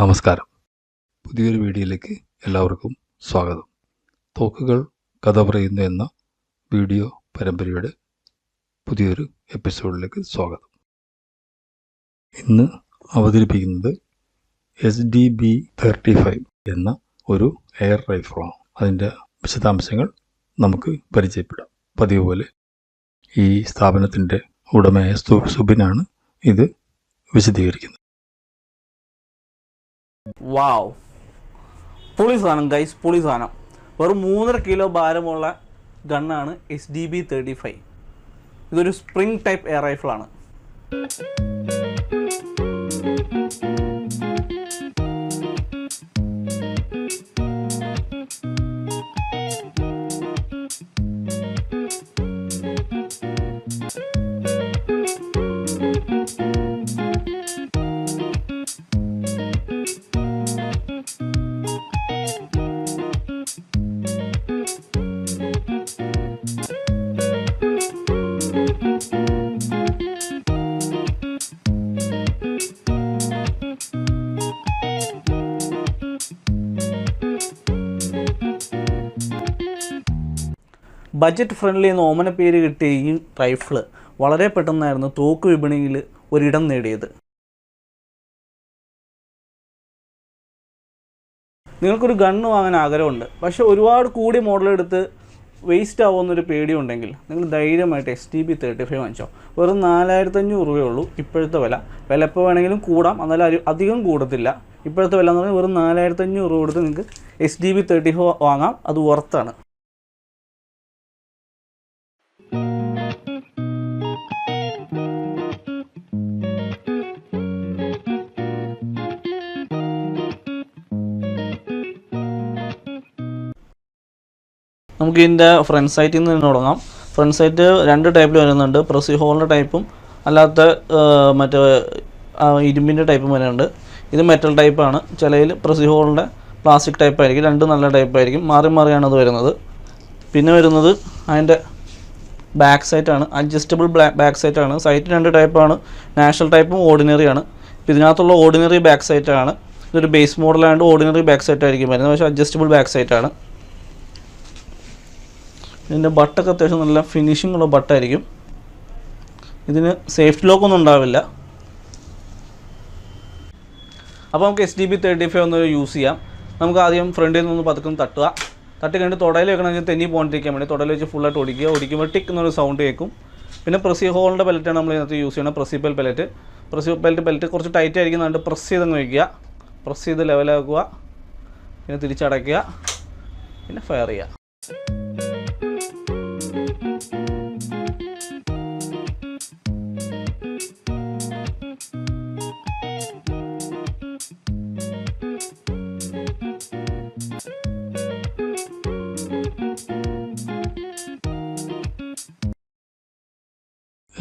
നമസ്കാരം. പുതിയൊരു വീഡിയോയിലേക്ക് എല്ലാവർക്കും സ്വാഗതം. തോക്കുകൾ കഥ പറയുന്നു എന്ന വീഡിയോ പരമ്പരയുടെ പുതിയൊരു എപ്പിസോഡിലേക്ക് സ്വാഗതം. ഇന്ന് അവതരിപ്പിക്കുന്നത് S D B thirty five എന്ന ഒരു എയർ റൈഫിളാണ് അതിന്റെ വിശദാംശങ്ങൾ നമുക്ക് പരിചയപ്പെടാം. പതിവ് പോലെ ഈ സ്ഥാപനത്തിന്റെ ഉടമയായ സുബിനാണ് ഇത് വിശദീകരിക്കുന്നത്. വാവ് പുളി സാധനം ഗൈസ് പുളി സാധനം. വെറും മൂന്നര കിലോ ഭാരമുള്ള ഗണ്ണാണ് S D B thirty five ഇതൊരു സ്പ്രിംഗ് ടൈപ്പ് എയർ റൈഫിളാണ് ബജറ്റ് ഫ്രണ്ട്ലി എന്ന ഓമന പേര് കിട്ടിയ ഈ റൈഫിൾ വളരെ പെട്ടെന്നായിരുന്നു തോക്ക് വിപണിയിൽ ഒരിടം നേടിയത്. നിങ്ങൾക്കൊരു ഗണ്ണ് വാങ്ങാൻ ആഗ്രഹമുണ്ട്. പക്ഷേ ഒരുപാട് കൂടി മോഡലെടുത്ത് വേസ്റ്റ് ആവുമെന്നൊരു പേടിയുണ്ടെങ്കിൽ നിങ്ങൾ ധൈര്യമായിട്ട് S T B thirty five വാങ്ങിച്ചോ. വെറും നാലായിരത്തഞ്ഞൂറ് രൂപയേ ഉള്ളൂ ഇപ്പോഴത്തെ വില. വില എപ്പോൾ വേണമെങ്കിലും കൂടാം. എന്നാലും അധികം കൂടത്തില്ല. ഇപ്പോഴത്തെ വില എന്ന് പറഞ്ഞാൽ വെറും നാലായിരത്തഞ്ഞൂറ് രൂപ കൊടുത്ത് നിങ്ങൾക്ക് S D B thirty five വാങ്ങാം. അത് വർത്താണ് നമുക്ക് ഇതിന്റെ ഫ്രണ്ട് സൈറ്റിൽ നിന്ന് തുടങ്ങാം. ഫ്രണ്ട് സൈറ്റ് രണ്ട് ടൈപ്പിൽ വരുന്നുണ്ട്. പ്രസി ഹോളിന്റെ ടൈപ്പും അല്ലാത്ത മറ്റേ ഇരുമ്പിന്റെ ടൈപ്പും വരുന്നുണ്ട്. ഇത് മെറ്റൽ ടൈപ്പാണ് ചിലയിൽ പ്രസി ഹോളിന്റെ പ്ലാസ്റ്റിക് ടൈപ്പായിരിക്കും രണ്ടും നല്ല ടൈപ്പായിരിക്കും മാറി മാറിയാണ് അത് വരുന്നത്. പിന്നെ വരുന്നത് അതിന്റെ ബാക്ക് സൈറ്റാണ് അഡ്ജസ്റ്റബിൾ ബാക്ക് സൈറ്റാണ് സൈറ്റ് രണ്ട് ടൈപ്പാണ് നാഷണൽ ടൈപ്പും ഓർഡിനറിയാണ് ഇപ്പോൾ ഇതിനകത്തുള്ള ഓർഡിനറി ബാക്ക് സൈറ്റാണ് ഇതൊരു ബേസ് മോഡലായതുകൊണ്ട് ഓർഡിനറി ബാക്ക് സൈറ്റ് ആയിരിക്കും വരുന്നത്. പക്ഷേ അഡ്ജസ്റ്റബിൾ ബാക്ക് സൈറ്റാണ് ഇതിന്റെ ബട്ടൊക്കെ അത്യാവശ്യം നല്ല ഫിനിഷിംഗ് ഉള്ള ബട്ടായിരിക്കും ഇതിന് സേഫ്റ്റി ലോക്കൊന്നും ഉണ്ടാവില്ല. അപ്പോൾ നമുക്ക് S D B thirty five ഒന്ന് യൂസ് ചെയ്യാം. നമുക്ക് ആദ്യം ഫ്രണ്ടിൽ നിന്ന് പതുക്കം തട്ടുക. തട്ടി കഴിഞ്ഞിട്ട് തുടയിൽ വെക്കണമെങ്കിൽ തെന്നി പോകാണ്ടിരിക്കാൻ വേണ്ടി തുടയിൽ വെച്ച് ഫുള്ളായിട്ട് ഒടിക്കുക. ഒടിക്കുമ്പോൾ ടിക്ക് എന്നൊരു സൗണ്ട് കേൾക്കും. പിന്നെ പ്രസി ഹോളിന്റെ പെലറ്റാണ് നമ്മൾ ഇതിനകത്ത് യൂസ് ചെയ്യുന്നത്. പ്രസിപ്പൽ പെലറ്റ് പ്രസി പെലറ്റ് പെലറ്റ് കുറച്ച് ടൈറ്റ് ആയിരിക്കുന്നുണ്ട് പ്രസ് ചെയ്തങ്ങ് വയ്ക്കുക പ്രസ് ചെയ്ത് ലെവലാക്കുക പിന്നെ തിരിച്ചടയ്ക്കുക. പിന്നെ ഫയർ ചെയ്യുക.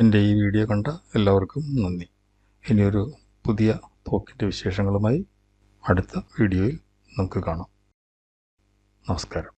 എന്റെ ഈ വീഡിയോ കണ്ട എല്ലാവർക്കും നന്ദി. ഇനിയൊരു പുതിയ തോക്കിന്റെ വിശേഷങ്ങളുമായി അടുത്ത വീഡിയോയിൽ നമുക്ക് കാണാം. നമസ്കാരം.